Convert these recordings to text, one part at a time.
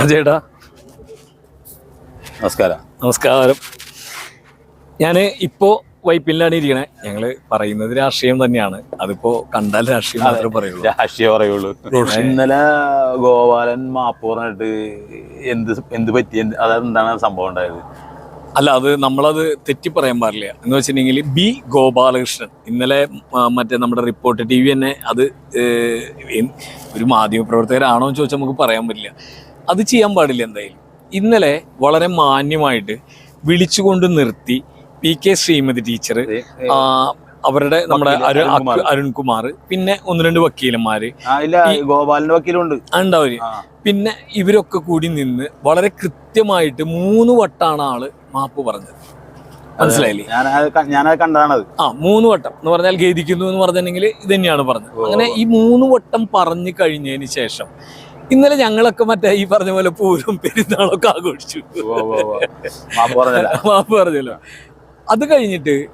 അജേടാ നമസ്കാരം. നമസ്കാരം. ഞാൻ ഇപ്പോൾ വൈപ്പിലാണ് ഇരിക്കണേ. ഞങ്ങൾ പറയുന്നത് രാഷ്ട്രീയം തന്നെയാണ്. അതിപ്പോ കണ്ടാൽ രാഷ്ട്രീയം മാത്രമേ പറയുള്ളൂ. രാഷ്ട്രീയം പറയുള്ളൂ. ഇന്നലെ ഗോപാലൻ മാപ്പ് പറഞ്ഞിട്ട് എന്ത് എന്ത് പറ്റി? അതെന്താണ് സംഭവം ഉണ്ടായത്? അല്ല അത് നമ്മളത് തെറ്റി പറയാൻ പാടില്ല. എന്ന് വെച്ചിട്ടുണ്ടെങ്കിൽ ബി ഗോപാലകൃഷ്ണൻ. ഇന്നലെ മറ്റേ നമ്മുടെ റിപ്പോർട്ട് ടി വി തന്നെ അത് ഒരു മാധ്യമപ്രവർത്തകരാണോ എന്ന് ചോദിച്ചാൽ നമുക്ക് പറയാൻ പറ്റില്ല. അത് ചെയ്യാൻ പാടില്ല എന്തായാലും. ഇന്നലെ വളരെ മാന്യമായിട്ട് വിളിച്ചുകൊണ്ട് നിർത്തി പി കെ ശ്രീമതി ടീച്ചർ അവരുടെ നമ്മുടെ അരുൺ അരുൺകുമാർ. പിന്നെ ഒന്ന് രണ്ട് വക്കീലന്മാര്. ഗോപാലിന്റെ വക്കീലുണ്ട്. ഉണ്ടാവര് പിന്നെ ഇവരൊക്കെ കൂടി നിന്ന് വളരെ കൃത്യമായിട്ട് മൂന്ന് വട്ടാണ് ആൾ മാപ്പ് പറഞ്ഞത്. മനസ്സിലായില്ലേ? ഞാനത് കണ്ടതാണത്. ആ മൂന്ന് വട്ടം. എന്ന് പറഞ്ഞാൽ ഖേദിക്കുന്നു എന്ന് പറഞ്ഞിട്ടുണ്ടെങ്കിൽ ഇത് തന്നെയാണ് പറഞ്ഞത്. അങ്ങനെ ഈ മൂന്ന് വട്ടം പറഞ്ഞു കഴിഞ്ഞതിന് ശേഷം ഇന്നലെ ഞങ്ങളൊക്കെ മറ്റേ ഈ പറഞ്ഞ പോലെ പൂരം പെരുന്നാളൊക്കെ ആഘോഷിച്ചു. മാപ്പ് പറഞ്ഞല്ല. അത് കഴിഞ്ഞിട്ട്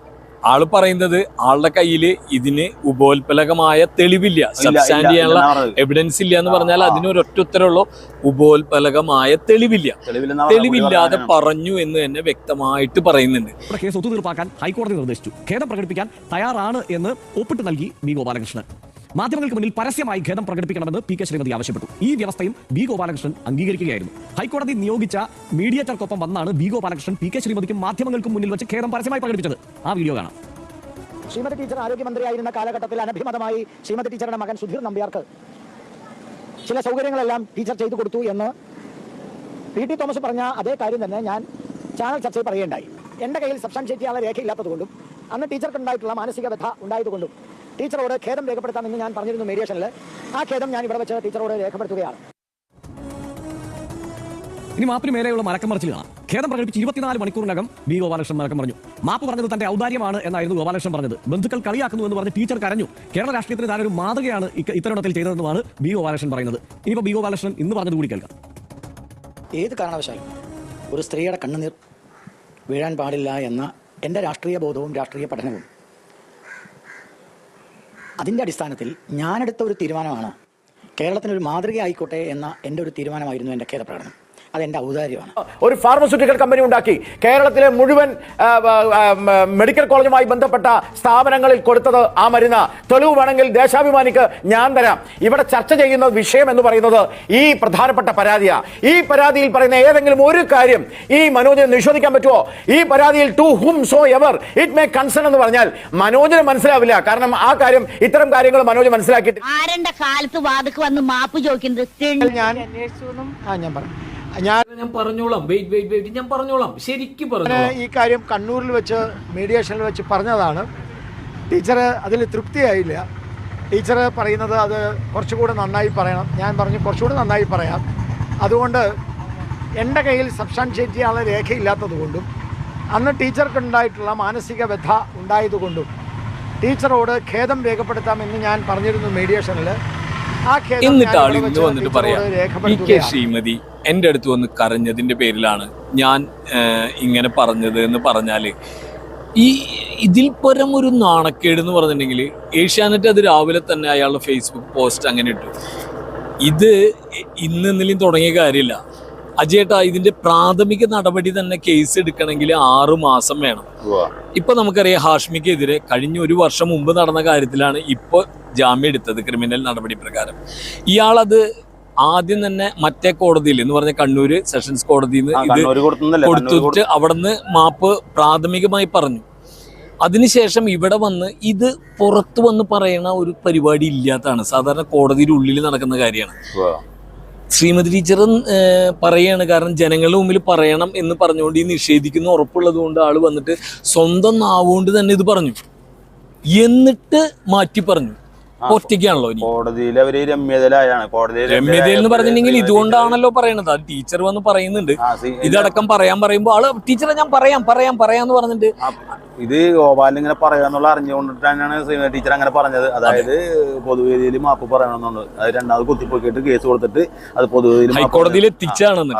ആൾ പറയുന്നത് ആളുടെ കയ്യിൽ ഇതിന് ഉപോത്പലകമായ തെളിവില്ല. സബ്സ്റ്റാൻഡ് ചെയ്യാനുള്ള എവിഡൻസ് ഇല്ല എന്ന് പറഞ്ഞാൽ. അതിന് ഒരൊറ്റ ഉത്തരവുള്ളൂ. ഉപോത്പലകമായ തെളിവില്ല. തെളിവില്ലാതെ പറഞ്ഞു എന്ന് തന്നെ വ്യക്തമായിട്ട് പറയുന്നുണ്ട്. കേസ് ഒത്തുതീർപ്പാക്കാൻ ഹൈക്കോടതി നിർദ്ദേശിച്ചു. ഖേദം പ്രകടിപ്പിക്കാൻ തയ്യാറാണ് എന്ന് ഒപ്പിട്ട് നൽകി വി ഗോപാലകൃഷ്ണൻ. മാധ്യമങ്ങൾക്ക് മുന്നിൽ പരസ്യമായി ഖേദം പ്രകടിപ്പിക്കണമെന്ന് പി കെ ശ്രീമതി ആവശ്യപ്പെട്ടു. ഈ വ്യവസ്ഥയും ബി ഗോപാലകൃഷ്ണൻ അംഗീകരിക്കുകയായിരുന്നു. ഹൈക്കോടതി നിയോഗിച്ച മീഡിയേറ്റർക്കൊപ്പം വന്നാണ് ബി ഗോപാലകൃഷ്ണൻ പി കെ ശ്രീമതിക്കും മാധ്യമങ്ങൾക്കും മുന്നിൽ വെച്ച് ഖേദം പരസ്യമായി പ്രകടിപ്പിച്ചത്. ആ വീഡിയോ കാണാം. ശ്രീമതി ടീച്ചർ ആരോഗ്യമന്ത്രിയായിരുന്ന കാലഘട്ടത്തിൽ അനഭിമതമായി ശ്രീമതി ടീച്ചറുടെ മകൻ സുധീർ നമ്പ്യാർക്ക് ചില സൗകര്യങ്ങളെല്ലാം ടീച്ചർ ചെയ്തു കൊടുത്തു എന്ന് പി ടി തോമസ് പറഞ്ഞ അതേ കാര്യം തന്നെ ഞാൻ ചാനൽ ചർച്ചയിൽ പറയുകയുണ്ടായി. എന്റെ കയ്യിൽ സബ്സ്റ്റാൻഷ്യേറ്റ് ചെയ്യാനുള്ള രേഖയില്ലാത്തതുകൊണ്ടും അന്ന് ടീച്ചർക്ക് ഉണ്ടായിട്ടുള്ള മാനസിക വ്യഥ ഉണ്ടായതുകൊണ്ടും ടീച്ചറോട് ഖേദം രേഖപ്പെടുത്താം എന്ന് ഞാൻ പറഞ്ഞിരുന്നു മീഡിയേഷനിൽ ആ ഖേദം ഞാൻ ഇവിടെ വെച്ച് ടീച്ചറോട് രേഖപ്പെടുത്തുകയാണ്. ഇനി മാപ്പിന് മേലെയുള്ള മലക്കം മറിച്ചിൽ കാണാം. ഖേദം പ്രകടിപ്പിച്ച് ഇരുപത്തിനാല് മണിക്കൂറിനകം ബി ഗോപാലകൃഷ്ണൻ മലക്കം പറഞ്ഞു. മാപ്പ് പറഞ്ഞത് തന്റെ ഔദാര്യമാണ് എന്നായിരുന്നു ഗോപാലകൃഷ്ണൻ പറഞ്ഞത്. ബന്ധുക്കൾ കളിയാക്കുന്നു എന്ന് പറഞ്ഞ് ടീച്ചർ കരഞ്ഞു. കേരള രാഷ്ട്രീയത്തിന് താനൊരു മാതൃകയാണ് ഇത്തരണത്തിൽ ചെയ്തതെന്നുമാണ് ബി ഗോപാലകൃഷ്ണൻ പറയുന്നത്. ഇനിയിപ്പോൾ ബി ഗോപാലകൃഷ്ണൻ ഇന്ന് പറഞ്ഞത് കൂടി കേൾക്കാം. ഏത് കാരണവശാലും ഒരു സ്ത്രീയുടെ കണ്ണുനീർ വീഴാൻ പാടില്ല എന്ന എന്റെ രാഷ്ട്രീയ ബോധവും രാഷ്ട്രീയ പഠനവും അതിന്റെ അടിസ്ഥാനത്തിൽ ഞാനെടുത്ത ഒരു തീരുമാനമാണ് കേരളത്തിനൊരു മാതൃകയായിക്കോട്ടെ എന്ന എന്റെ ഒരു തീരുമാനമായിരുന്നു എന്റെ ഖേദപ്രകടനം. അതെന്റെ ഔദാര്യമാണ്. ഒരു ഫാർമസ്യൂട്ടിക്കൽ കമ്പനി ഉണ്ടാക്കി. കേരളത്തിലെ മുഴുവൻ മെഡിക്കൽ കോളേജുമായി ബന്ധപ്പെട്ട സ്ഥാപനങ്ങളിൽ കൊടുത്തത് ആ മരുന്ന്. തെളിവ് വേണമെങ്കിൽ ദേശാഭിമാനിക്ക് ഞാൻ തരാം. ഇവിടെ ചർച്ച ചെയ്യുന്ന വിഷയം എന്ന് പറയുന്നത് ഈ പ്രധാനപ്പെട്ട പരാതിയാണ് ഈ പരാതിയിൽ പറയുന്ന ഏതെങ്കിലും ഒരു കാര്യം ഈ മനോജിനെ നിഷേധിക്കാൻ പറ്റുമോ? ഈ പരാതിയിൽ to whomsoever it may concern എന്ന് പറഞ്ഞാൽ മനോജിന് മനസ്സിലാവില്ല. കാരണം ആ കാര്യം ഇത്തരം കാര്യങ്ങൾ മനോജ് മനസ്സിലാക്കിയിട്ട് ആരന്റെ കാലത്ത് വാദക്ക് വന്ന് മാപ്പ് ചോദിക്കുന്നത്? ഞാൻ ആ ഞാൻ പറഞ്ഞു ഞാൻ ഞാൻ പറഞ്ഞോളാം. വെയിറ്റ് വെയിറ്റ് വെയിറ്റ് ഞാൻ പറഞ്ഞോളാം. ശരിക്കും പറഞ്ഞു ഈ കാര്യം കണ്ണൂരിൽ വെച്ച് മീഡിയേഷനിൽ വെച്ച് പറഞ്ഞതാണ്. ടീച്ചർ അതിൽ തൃപ്തിയായില്ല. ടീച്ചർ പറയുന്നത് അത് കുറച്ചുകൂടെ നന്നായി പറയണം. ഞാൻ പറഞ്ഞു കുറച്ചുകൂടെ നന്നായി പറയാം. അതുകൊണ്ട് എന്റെ കയ്യിൽ സബ്സ്റ്റാൻഷിയേറ്റ് ചെയ്യാനുള്ള രേഖയില്ലാത്തത് കൊണ്ടും അന്ന് ടീച്ചർക്കുണ്ടായിട്ടുള്ള മാനസിക വ്യഥ ഉണ്ടായതുകൊണ്ടും ടീച്ചറോട് ഖേദം രേഖപ്പെടുത്താമെന്ന് ഞാൻ പറഞ്ഞിരുന്നു മീഡിയേഷനിൽ എന്നിട്ട് ആൾ ഇന്ന് വന്നിട്ട് പറയാം പി കെ ശ്രീമതി എന്റെ അടുത്ത് വന്ന് കരഞ്ഞതിന്റെ പേരിലാണ് ഞാൻ ഇങ്ങനെ പറഞ്ഞത് എന്ന് പറഞ്ഞാൽ ഈ ഇതിൽ പരം ഒരു നാണക്കേട് എന്ന് പറഞ്ഞിട്ടുണ്ടെങ്കിൽ ഏഷ്യാനെറ്റ് അത് രാവിലെ തന്നെ അയാളുടെ ഫേസ്ബുക്ക് പോസ്റ്റ് അങ്ങനെ ഇട്ടു. ഇത് ഇന്ന് ഇന്നലെയും തുടങ്ങിയ കാര്യമില്ല. അജയേട്ടാ ഇതിന്റെ പ്രാഥമിക നടപടി തന്നെ കേസ് എടുക്കണമെങ്കിൽ ആറു മാസം വേണം. ഇപ്പൊ നമുക്കറിയാം ഹാഷ്മിക്കെതിരെ കഴിഞ്ഞ ഒരു വർഷം മുമ്പ് നടന്ന കാര്യത്തിലാണ് ഇപ്പൊ ജാമ്യം എടുത്തത് ക്രിമിനൽ നടപടി പ്രകാരം. ഇയാളത് ആദ്യം തന്നെ മറ്റേ കോടതിയിൽ എന്ന് പറഞ്ഞ കണ്ണൂര് സെഷൻസ് കോടതിയിൽ നിന്ന് ഇത് കൊടുത്തിട്ട് അവിടുന്ന് മാപ്പ് പ്രാഥമികമായി പറഞ്ഞു. അതിനുശേഷം ഇവിടെ വന്ന് ഇത് പുറത്തു വന്ന് പറയുന്ന ഒരു പരിപാടി ഇല്ലാത്തതാണ്. സാധാരണ കോടതിയുടെ ഉള്ളിൽ നടക്കുന്ന കാര്യമാണ്. ശ്രീമതി ടീച്ചറും പറയാണ്. കാരണം ജനങ്ങളുടെ മുമ്പിൽ പറയണം എന്ന് പറഞ്ഞുകൊണ്ട് ഈ നിഷേധിക്കുന്ന ഉറപ്പുള്ളത് കൊണ്ട് ആൾ വന്നിട്ട് സ്വന്തം നാവുകൊണ്ട് തന്നെ ഇത് പറഞ്ഞു. എന്നിട്ട് മാറ്റി പറഞ്ഞു. ഒറ്റയ്ക്കാണല്ലോ ഇനി. കോടതിയിൽ അവർ രമ്യതയിലായാണ്. കോടതിയിൽ രമ്യതയിൽ എന്ന് പറഞ്ഞിട്ടുണ്ടെങ്കിൽ ഇതുകൊണ്ടാണല്ലോ പറയണത്. അത് ടീച്ചർ വന്ന് പറയുന്നുണ്ട്. ഇതടക്കം പറയാൻ പറയുമ്പോൾ ആൾ ടീച്ചറെ ഞാൻ പറയാം പറയാം പറയാന്ന് പറഞ്ഞിട്ട് ഇത് ഗോപാലൻ ഇങ്ങനെ പറയാന്നുള്ള അറിഞ്ഞുകൊണ്ടിട്ട് തന്നെയാണ് ശ്രീമതി ടീച്ചർ അങ്ങനെ പറഞ്ഞത്. അതായത് പൊതുവേദിയിൽ മാപ്പ് പറയണമെന്നുണ്ട്. അത് രണ്ടാമത് കുത്തിപ്പൊക്കിയിട്ട് കേസ് കൊടുത്തിട്ട് അത് പൊതുവേദിയിൽ ഹൈക്കോടതിയിൽ. എത്തിച്ചാണെന്ന്.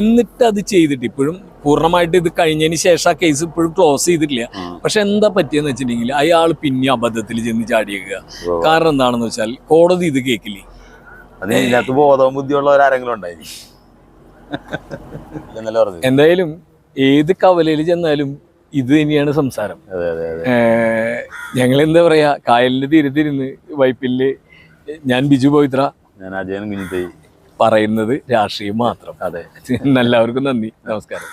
എന്നിട്ട് അത് ചെയ്തിട്ട് ഇപ്പോഴും പൂർണമായിട്ട് ഇത് കഴിഞ്ഞതിന് ശേഷം ആ കേസ് ഇപ്പോഴും ക്ലോസ് ചെയ്തിട്ടില്ല. പക്ഷെ എന്താ പറ്റിയെന്ന് വെച്ചിട്ടുണ്ടെങ്കിൽ അയാൾ പിന്നെ അബദ്ധത്തിൽ ചെന്ന് ചാടിയേക്കുക. കാരണം എന്താണെന്ന് വെച്ചാൽ കോടതി ഇത് കേൾക്കില്ലേ ബോധവും ബുദ്ധിയുള്ളവരാരെങ്കിലും എന്തായാലും ഏത് കവലയിൽ ചെന്നാലും ഇത് തന്നെയാണ് സംസാരം. ഞങ്ങൾ എന്താ പറയാ? കായലിന്റെ തീരത്തിരുന്ന് വൈപ്പിൽ ഞാൻ ബിജു പോയിത്ര. ഞാൻ അജയൻ കുഞ്ഞിത്തൈ പറയുന്നത് രാഷ്ട്രീയം മാത്രം. അതെ. എല്ലാവർക്കും നന്ദി. നമസ്കാരം.